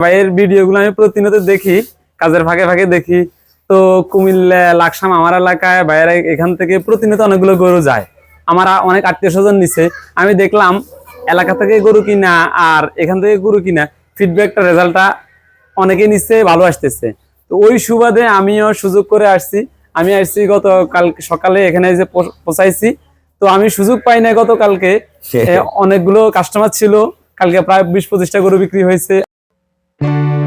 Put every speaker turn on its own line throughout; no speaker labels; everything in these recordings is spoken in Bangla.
ভাইয়ের ভিডিওগুলো আমি প্রতিনিয়ত দেখি কাজের ফাঁকে ফাঁকে দেখি। তো কুমিল্লা লাকসাম আমার এলাকায় ভাইয়েরা এখান থেকে প্রতিনিয়ত অনেকগুলো গরু যায়। আমার অনেক আত্মীয় স্বজন নিছে। আমি দেখলাম এলাকা থেকে গরু কিনা আর এখান থেকে গরু কিনা ফিডব্যাকটা রেজাল্টটা অনেকে নিচ্ছে ভালো আসতেছে। তো ওই সুবাদে আমিও সুযোগ করে আসছি। আমি আসছি গত কাল সকালে এখানে যে পৌ- পৌঁছাইছি। তো আমি সুযোগ পাই না গতকালকে। অনেকগুলো কাস্টমার ছিল। কালকে প্রায় বিশ পঁচিশটা গরু বিক্রি হয়েছে। Thank you.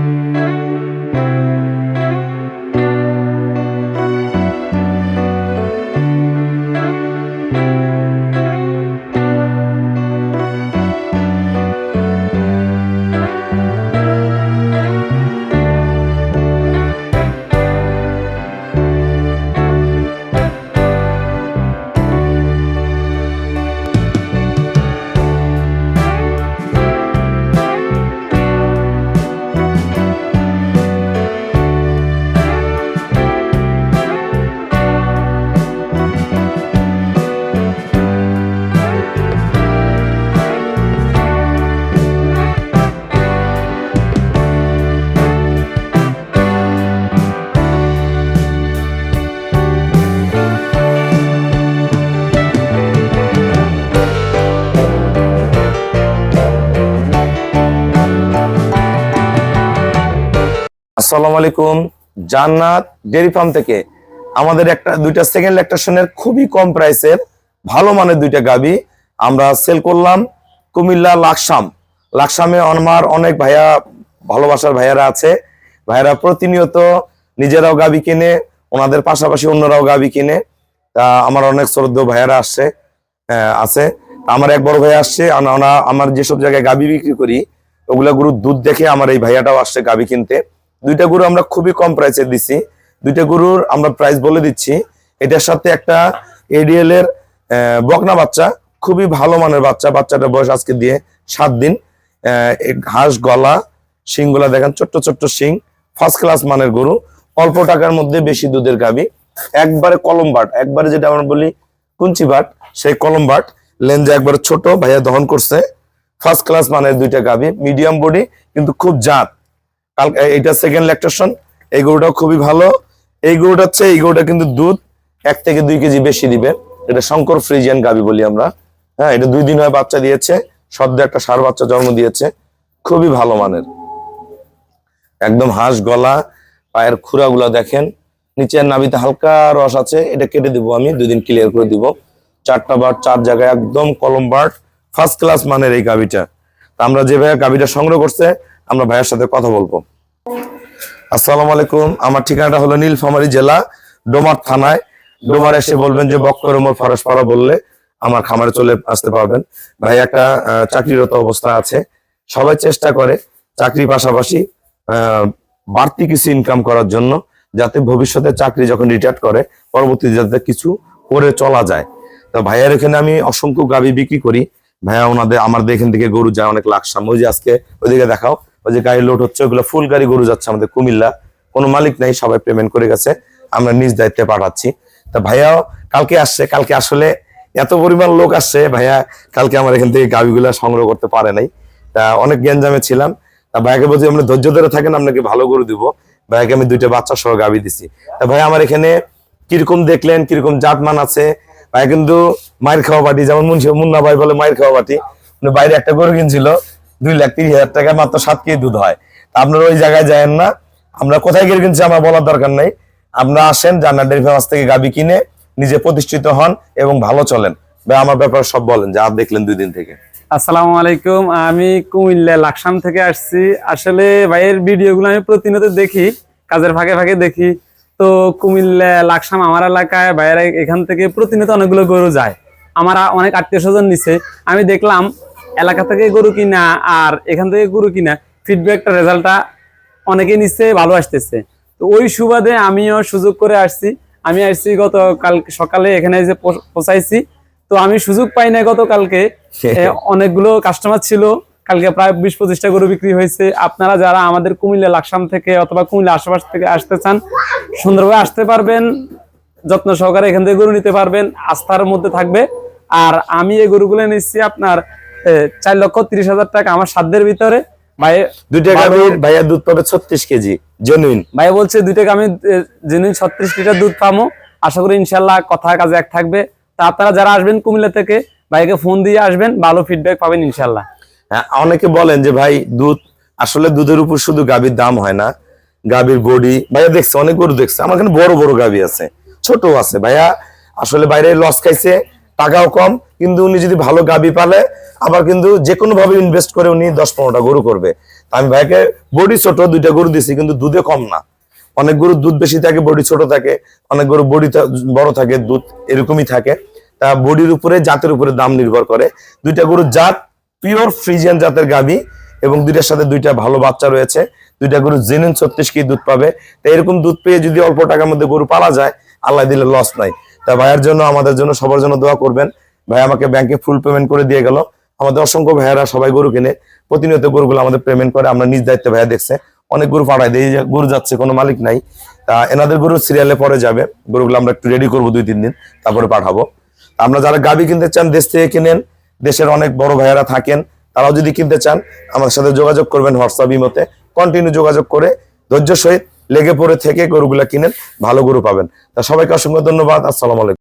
আসসালামু আলাইকুম। জান্নাত ডেরি ফার্ম থেকে আমাদের একটা, দুইটা সেকেন্ড ল্যাকটেশনের খুবই কম প্রাইসের ভালো মানের দুইটা গাবি আমরা সেল করলাম কুমিল্লা লাকসাম। লাকসামে আমার অনেক ভাইয়া, ভালোবাসার ভাইয়ারা আছে। ভাইয়ারা প্রতিনিয়ত নিজেরাও গাবি কিনে, ওনাদের পাশাপাশি অন্যরাও গাবি কিনে। তা আমার অনেক শ্রদ্ধেয় ভাইয়ারা আসছে আছে। আমার এক বড় ভাই আসছে ওনা আমার যেসব জায়গায় গাবি বিক্রি করি, ওগুলা গরুর দুধ দেখে আমার এই ভাইয়াটাও আসছে গাবি কিনতে। দুইটা গরু আমরা খুবই কম প্রাইসে দিছি। দুইটা গরুর আমরা প্রাইস বলে দিচ্ছি। এটার সাথে একটা এডিএল এর বকনা বাচ্চা, খুবই ভালো মানের বাচ্চা। বাচ্চাটা বয়স আজকে দিয়ে সাত দিন। ঘাস, গলা, শিংগুলা দেখেন, ছোট্ট ছোট্ট শিং ফার্স্ট ক্লাস মানের গরু। অল্প টাকার মধ্যে বেশি দুধের গাবি একবারে কলম বাট, একবারে যেটা আমরা বলি কুঞ্চি বাট, সেই কলম বাট। লেঞ্জা একবারে ছোট, ভাইয়া দহন করছে। ফার্স্ট ক্লাস মানের দুইটা গাবি মিডিয়াম বডি কিন্তু খুব জাত। কাল এটা সেকেন্ড ল্যাকটেশন এই গরুটাও খুবই ভালো। এই গরুটা হচ্ছে, এই গরুটা কিন্তু দুধ এক থেকে দুই কেজি বেশি দিবে। এটা শঙ্কর ফ্রিজিয়ান গাবি বলি আমরা। হ্যাঁ এটা দুই দিন হয় বাচ্চা দিয়েছে। সদ্য একটা সার বাচ্চা জন্ম দিয়েছে। খুবই ভালো মানের। একদম হাঁস গলা, পায়ের খুরাগুলা দেখেন। নিচের নাবিতে হালকা রস আছে। এটা কেটে দিব আমি, দুই দিন ক্লিয়ার করে দিব। চারটা বার, চার জায়গায় একদম কলম ফার্স্ট ক্লাস মানের এই গাবিটা। আমরা যে ভাইয়া গাবিটা সংগ্রহ করছে আমরা ভাইয়ের সাথে কথা বলব। আসসালামু আলাইকুম, আমার ঠিকানাটা হলো নীলফামারী জেলা, ডোমার থানায়। ডোমার এসে বলবেন যে বক্কর ওমর ফরসপাড়া বললে আমার খামারে চলে আসতে পারবেন। ভাই, একটা চাকরিরত অবস্থা আছে। সবাই চেষ্টা করে চাকরির পাশাপাশি বাড়তি কিছু ইনকাম করার জন্য যাতে ভবিষ্যতে চাকরি যখন রিটায়ার করে, পরবর্তীতে যাতে কিছু করে চলা যায়। তো ভাইয়ার এখানে আমি অসংখ্য গাবি বিক্রি করি। ভাইয়া ওনাদের আমাদের এখান থেকে গরু যায় অনেক লাকসাম। ওই যে আজকে ওইদিকে দেখাও। ওই যে গাড়ি লোড হচ্ছে ওগুলো ফুল গাড়ি গরু যাচ্ছে আমাদের কুমিল্লা। কোনো মালিক নাই, সবাই পেমেন্ট করে গেছে। আমরা নিজ দায়িত্বে পাঠাচ্ছি। তা ভাইয়াও কালকে আসছে, কালকে আসলে এত পরিমাণ লোক আসছে, ভাইয়া কালকে আমার এখান থেকে গাবিগুলা সংগ্রহ করতে পারে নাই। তা অনেক গ্যাঞ্জামে ছিলাম। তা ভাইয়াকে বলছি, আমরা ধৈর্য ধরে থাকেন, আপনাকে ভালো গরু দিব। ভাইয়াকে আমি দুইটা বাচ্চা সহ গাবি দিছি। তা ভাই আমার এখানে কীরকম দেখলেন, কীরকম জাতমান আছে? ভাই কিন্তু মায়ের খাওয়া বাটি যেমন মুন্না ভাই বলে মায়ের খাওয়া বাটি বাইরে একটা গরু কিনছিল। দুই লাখ তিরিশ হাজার টাকা মাত্র সাত কেজি দুধ হয়। তা আপনারা ওই জায়গায় যায়েন না। আমরা কোথায় গিয়ে কিনছি আমার বলার দরকার নেই। আপনারা আসেন জান্নার ডেয়ারি ফার্মাস থেকে গাবি কিনে নিজে প্রতিষ্ঠিত হন এবং ভালো চলেন। বা আমার ব্যাপারে সব বলেন, যা দেখলেন দুই দিন থেকে।
আসসালামু আলাইকুম, আমি কুমিল্লা লাকসাম থেকে আসছি। আসলে ভাইয়ের ভিডিওগুলো আমি প্রতিনিয়ত দেখি, কাজের ফাঁকে ফাঁকে দেখি। তো কুমিল্লা লাকসাম আমার এলাকায় ভাইয়েরা এখান থেকে প্রতিনিয়ত অনেকগুলো গরু যায়। আমার অনেক আত্মীয় স্বজন নিছে। আমি দেখলাম এলাকা থেকে গরু কিনা আর এখান থেকে গরু কিনা ফিডব্যাকটা রেজাল্টটা অনেকে নিচ্ছে ভালো আসতেছে। তো ওই সুবাদে আমিও সুযোগ করে আসছি। আমি আসছি গত কাল সকালে এখানে যে পৌ- পৌঁছাইছি। তো আমি সুযোগ পাই না গতকালকে। অনেকগুলো কাস্টমার ছিল। কালকে প্রায় বিশ পঁচিশটা গরু বিক্রি হয়েছে। আপনারা যারা আমাদের কুমিল্লা লাকসাম থেকে অথবা কুমিল্লা আশেপাশ থেকে আসতে চান সুন্দরভাবে আসতে পারবেন। যত্ন সহকারে এখান থেকে গরু নিতে পারবেন। আস্থার মধ্যে থাকবে। আর আমি এই গরুগুলো নিচ্ছি আপনার চার লক্ষ তিরিশ হাজার টাকা আমার সাধ্যের ভিতরে। ভাই
দুইটা গাভীর ভাইয়া দুধ পাবে ছত্রিশ কেজি জেনুইন
ভাই বলছে দুইটাকে আমি যিনি ছত্রিশ লিটার দুধ পামো আশা করি ইনশাল্লাহ কথা কাজে এক থাকবে। তা আপনারা যারা আসবেন কুমিল্লা থেকে ভাইকে ফোন দিয়ে আসবেন ভালো ফিডব্যাক পাবেন ইনশাল্লাহ।
হ্যাঁ, অনেকে বলেন যে ভাই দুধ আসলে দুধের উপর শুধু গাভীর দাম হয় না গাভীর বডি। ভাইয়া দেখছে অনেক গরু দেখছে আমার এখানে বড় বড় গাভী আছে ছোট আছে। ভাইয়া আসলে বাইরে লস খাইছে টাকাও কম, কিন্তু উনি যদি ভালো গাভী পালে, আবার কিন্তু যে কোনো ভাবে ইনভেস্ট করে উনি দশ পনেরোটা গরু করবে। আমি ভাইকে বডি ছোট, দুইটা গরু দিছি, কিন্তু দুধে কম না। অনেক গরুর দুধ বেশি থাকে, বডি ছোট থাকে, অনেক গরু বডি বড় থাকে, দুধ এরকমই থাকে। তা বডির উপরে, জাতের উপরে দাম নির্ভর করে। দুইটা গরুর জাত পিওর ফ্রিজিয়ান জাতের গাবি এবং দুইটার সাথে দুইটা ভালো বাচ্চা রয়েছে। দুইটা গরু জেনুইন ছত্রিশ কেজি দুধ পাবে। তা এরকম দুধ পেয়ে যদি অল্প টাকার মধ্যে গরু পালা যায়, আল্লাহ দিলে লস নাই। তা ভাইয়ের জন্য, আমাদের জন্য, সবার জন্য দোয়া করবেন। ভাই আমাকে ব্যাংকে ফুল পেমেন্ট করে দিয়ে গেল। আমাদের অসংখ্য ভাইয়েরা সবাই গরু কিনে। প্রতিনিয়ত গরুগুলো আমাদের পেমেন্ট করে। আমরা নিজ দায়িত্বে ভাইয়া দেখছে। অনেক গরু পাঠাই দিয়ে। গরু যাচ্ছে, কোনো মালিক নাই। তা এনাদের গরু সিরিয়ালে পরে যাবে। গরুগুলো আমরা একটু রেডি করব দুই, তিন দিন। তারপরে পাঠাবো। আমরা যারা গাবি কিনতে চান, দেশ থেকে কিনেন, দেশের অনেক বড় ভাইয়ারা থাকেন, তারাও যদি কিনতে চান, আমাদের সাথে যোগাযোগ করবেন হোয়াটসঅ্যাপ, ইমোতে। কন্টিনিউ যোগাযোগ করে ধৈর্য সহিত লেগে পড়ে থেকে গরুগুলা কিনেন ভালো গরু পাবেন। তা সবাইকে অসংখ্য ধন্যবাদ আসসালামু আলাইকুম।